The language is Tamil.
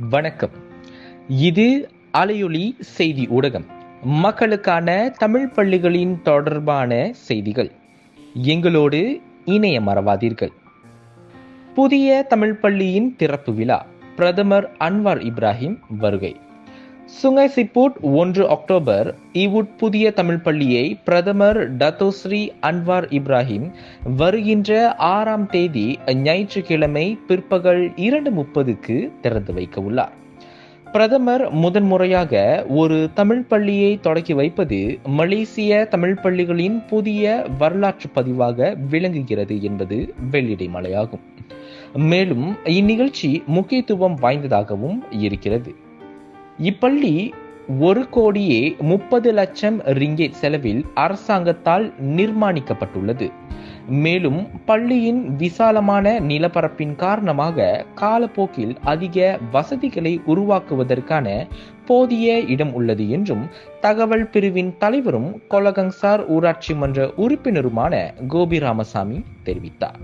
வணக்கம். இது அலையொலி செய்தி ஊடகம். மக்களுக்கான தமிழ் பள்ளிகளின் தொடர்பான செய்திகள். எங்களோடு இணைய மறவாதீர்கள். புதிய தமிழ் பள்ளியின் திறப்பு விழா. பிரதமர் அன்வார் இப்ராஹிம் வருகை. சுங்கை சிப்பூட் ஒன்று அக்டோபர். ஈவுட் புதிய தமிழ் பள்ளியை பிரதமர் டத்தோஸ்ரீ அன்வார் இப்ராஹிம் வருகின்ற ஆறாம் தேதி ஞாயிற்றுக்கிழமை பிற்பகல் இரண்டு முப்பதுக்கு திறந்து வைக்க உள்ளார். பிரதமர் முதன்முறையாக ஒரு தமிழ் பள்ளியை தொடக்கி வைப்பது மலேசிய தமிழ் பள்ளிகளின் புதிய வரலாற்று பதிவாக விளங்குகிறது என்பது வெள்ளிடை மலையாகும். மேலும் இந்நிகழ்ச்சி முக்கியத்துவம் வாய்ந்ததாகவும் இருக்கிறது. இப்பள்ளி ஒரு கோடியே முப்பது லட்சம் ரிங்கே செலவில் அரசாங்கத்தால் நிர்மாணிக்கப்பட்டுள்ளது. மேலும் பள்ளியின் விசாலமான நிலப்பரப்பின் காரணமாக காலப்போக்கில் அதிக வசதிகளை உருவாக்குவதற்கான போதிய இடம் உள்ளது என்றும் தகவல் பிரிவின் தலைவரும் கொலகங்சார் ஊராட்சி மன்ற உறுப்பினருமான கோபி ராமசாமி தெரிவித்தார்.